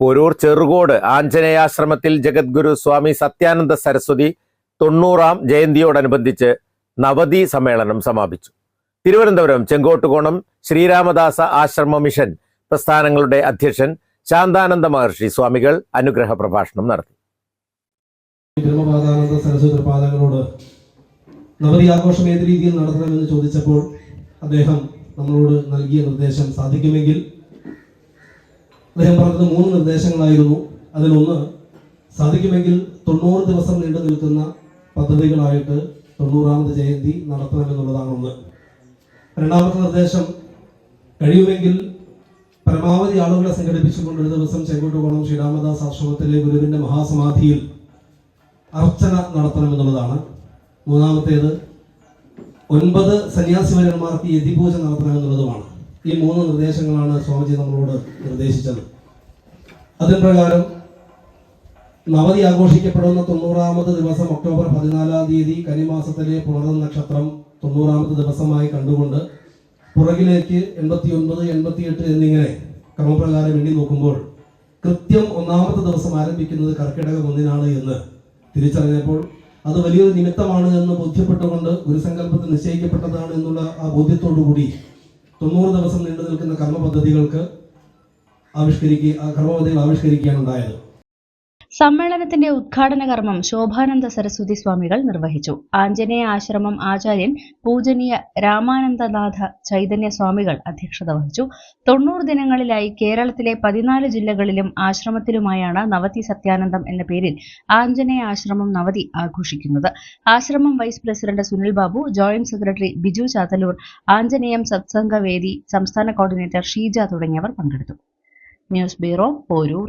പൊരൂർ ചെറുകോട് ആഞ്ജനേയാശ്രമത്തിൽ ജഗദ്ഗുരു സ്വാമി സത്യാനന്ദ സരസ്വതി തൊണ്ണൂറാം ജയന്തിയോടനുബന്ധിച്ച് നവതി സമ്മേളനം സമാപിച്ചു. തിരുവനന്തപുരം ചെങ്കോട്ടുകോണം ശ്രീരാമദാസ ആശ്രമ മിഷൻ പ്രസ്ഥാനങ്ങളുടെ അധ്യക്ഷൻ ശാന്താനന്ദ മഹർഷി സ്വാമികൾ അനുഗ്രഹ പ്രഭാഷണം നടത്തി. പാദങ്ങളോട് നവതി ആഘോഷം ഏത് രീതിയിൽ നടത്തണമെന്ന് ചോദിച്ചപ്പോൾ അദ്ദേഹം നമ്മളോട് നൽകിയ നിർദ്ദേശം സാധിക്കുമെങ്കിൽ അദ്ദേഹം പറഞ്ഞത് മൂന്ന് നിർദ്ദേശങ്ങളായിരുന്നു. അതിലൊന്ന് സാധിക്കുമെങ്കിൽ തൊണ്ണൂറ് ദിവസം നീണ്ടു നിൽക്കുന്ന പദ്ധതികളായിട്ട് തൊണ്ണൂറാമത് ജയന്തി നടത്തണമെന്നുള്ളതാണ് ഒന്ന്. രണ്ടാമത്തെ നിർദ്ദേശം കഴിയുമെങ്കിൽ പരമാവധി ആളുകളെ സംഘടിപ്പിച്ചുകൊണ്ട് ഒരു ദിവസം ചെങ്കോട്ടുകോണം ശ്രീരാമദാസ് ആശ്രമത്തിലെ ഗുരുവിന്റെ മഹാസമാധിയിൽ അർച്ചന നടത്തണമെന്നുള്ളതാണ് മൂന്നാമത്തേത് ഒൻപത് സന്യാസിവരന്മാർക്ക് യതിപൂജ നടത്തണമെന്നുള്ളതുമാണ് ഈ മൂന്ന് നിർദ്ദേശങ്ങളാണ് സ്വാമിജി നമ്മളോട് നിർദ്ദേശിച്ചത്. അതിന് പ്രകാരം നവതി ആഘോഷിക്കപ്പെടുന്ന തൊണ്ണൂറാമത് ദിവസം ഒക്ടോബർ പതിനാലാം തീയതി കനിമാസത്തിലെ പുണർ നക്ഷത്രം തൊണ്ണൂറാമത് ദിവസമായി കണ്ടുകൊണ്ട് പുറകിലേക്ക് എൺപത്തി ഒൻപത് എൺപത്തിയെട്ട് എന്നിങ്ങനെ ക്രമപ്രകാരം എണ്ണി നോക്കുമ്പോൾ കൃത്യം ഒന്നാമത്തെ ദിവസം ആരംഭിക്കുന്നത് കർക്കിടകം ഒന്നിനാണ് എന്ന് തിരിച്ചറിഞ്ഞപ്പോൾ അത് വലിയൊരു നിമിത്തമാണ് എന്ന് ബോധ്യപ്പെട്ടുകൊണ്ട് ഗുരുസങ്കല്പത്തിൽ നിശ്ചയിക്കപ്പെട്ടതാണ് എന്നുള്ള ആ ബോധ്യത്തോടു കൂടി തൊണ്ണൂറ് ദിവസം നീണ്ടു നിൽക്കുന്ന കർമ്മ പദ്ധതികൾക്ക് ആവിഷ്കരിക്കുക കർമ്മ പദ്ധതികൾ ആവിഷ്കരിക്കുകയാണ് ഉണ്ടായത്. സമ്മേളനത്തിന്റെ ഉദ്ഘാടന കർമ്മം ശോഭാനന്ദ സരസ്വതി സ്വാമികൾ നിർവഹിച്ചു. ആഞ്ജനേയ ആശ്രമം ആചാര്യൻ പൂജനീയ രാമാനന്ദനാഥ ചൈതന്യ സ്വാമികൾ അധ്യക്ഷത വഹിച്ചു. തൊണ്ണൂറ് ദിനങ്ങളിലായി കേരളത്തിലെ പതിനാല് ജില്ലകളിലും ആശ്രമത്തിലുമായാണ് നവതി സത്യാനന്ദം എന്ന പേരിൽ ആഞ്ജനേയ ആശ്രമം നവതി ആഘോഷിക്കുന്നത്. ആശ്രമം vice president Sunil Babu joint secretary Biju Chathallur Anjaneyam Satsangavedi സംസ്ഥാന കോർഡിനേറ്റർ ഷീജ തുടങ്ങിയവർ പങ്കെടുത്തു. News bureau Poroor.